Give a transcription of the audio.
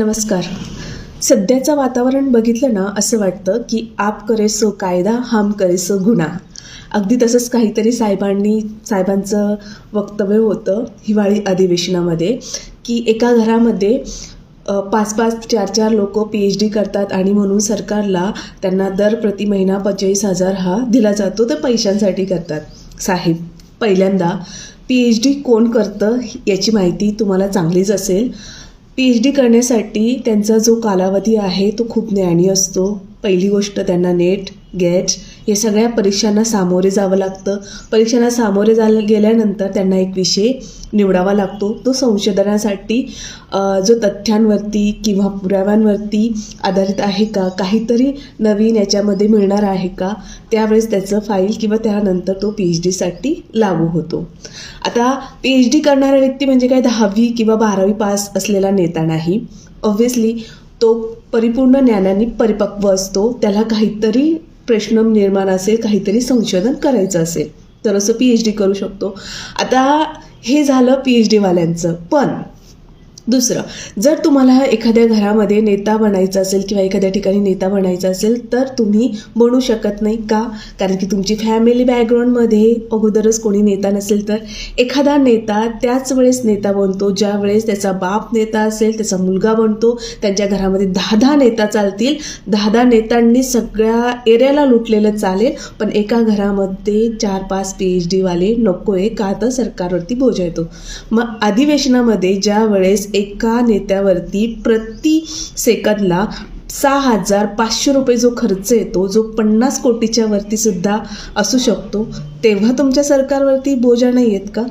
नमस्कार. सध्याचं वातावरण बघितलं ना असं वाटतं की आप करेसो कायदा हम करेसो गुन्हा. अगदी तसंच काहीतरी साहेबांनी साहेबांचं वक्तव्य होतं हिवाळी अधिवेशनामध्ये की एका घरामध्ये पाच पाच चार चार लोक पी एच डी करतात आणि म्हणून सरकारला त्यांना दर प्रति महिना पंचेचाळीस हजार हा दिला जातो तर पैशांसाठी करतात. साहेब पहिल्यांदा पी एच डी कोण करतं याची माहिती तुम्हाला चांगलीच असेल. पी एच डी करण्यासाठी त्यांचा जो कालावधी आहे तो खूप ज्ञानी असतो. पहिली गोष्ट त्यांना नेट गॅट या सगळ्या परीक्षांना सामोरे जावं लागतं. परीक्षांना सामोरे जा गेल्यानंतर त्यांना एक विषय निवडावा लागतो. तो संशोधनासाठी जो तथ्यांवरती किंवा पुराव्यांवरती आधारित आहे का? काहीतरी नवीन याच्यामध्ये मिळणार आहे का? त्यावेळेस त्याचं फाईल किंवा त्यानंतर तो पी एच डीसाठी लागू होतो. आता पी एच डी करणारा व्यक्ती म्हणजे काय? दहावी किंवा बारावी पास असलेला नेता नाही. ऑब्व्हियसली तो परिपूर्ण ज्ञानाने परिपक्व असतो. त्याला काहीतरी प्रश्न निर्माण असेल काहीतरी संशोधन करायचं असेल तर असं पी एच डी करू शकतो. आता हे झालं पी एच डीवाल्यांचं पण दुसरं जर तुम्हाला एखाद्या घरामध्ये नेता बनायचा असेल किंवा एखाद्या ठिकाणी नेता बनायचा असेल तर तुम्ही बनू शकत नाही का? कारण की तुमची फॅमिली बॅकग्राऊंडमध्ये अगोदरच कोणी नेता नसेल तर. एखादा नेता त्याच वेळेस नेता बनतो ज्या वेळेस त्याचा बाप नेता असेल त्याचा मुलगा बनतो त्यांच्या घरामध्ये दहा दहा नेता चालतील. दहा दहा नेत्यांनी सगळ्या एरियाला लुटलेलं चालेल पण एका घरामध्ये चार पाच पी एच डीवाले नको आहे का तर सरकारवरती बोजा येतो. मग अधिवेशनामध्ये ज्या वेळेस एका नेत्यावरती प्रति सेकंदला सहा हजार पाचशे रुपये जो खर्च येतो जो पन्नास कोटीच्या वरती सुद्धा असू शकतो तेव्हा तुमच्या सरकारवरती बोजा नाही आहेत का?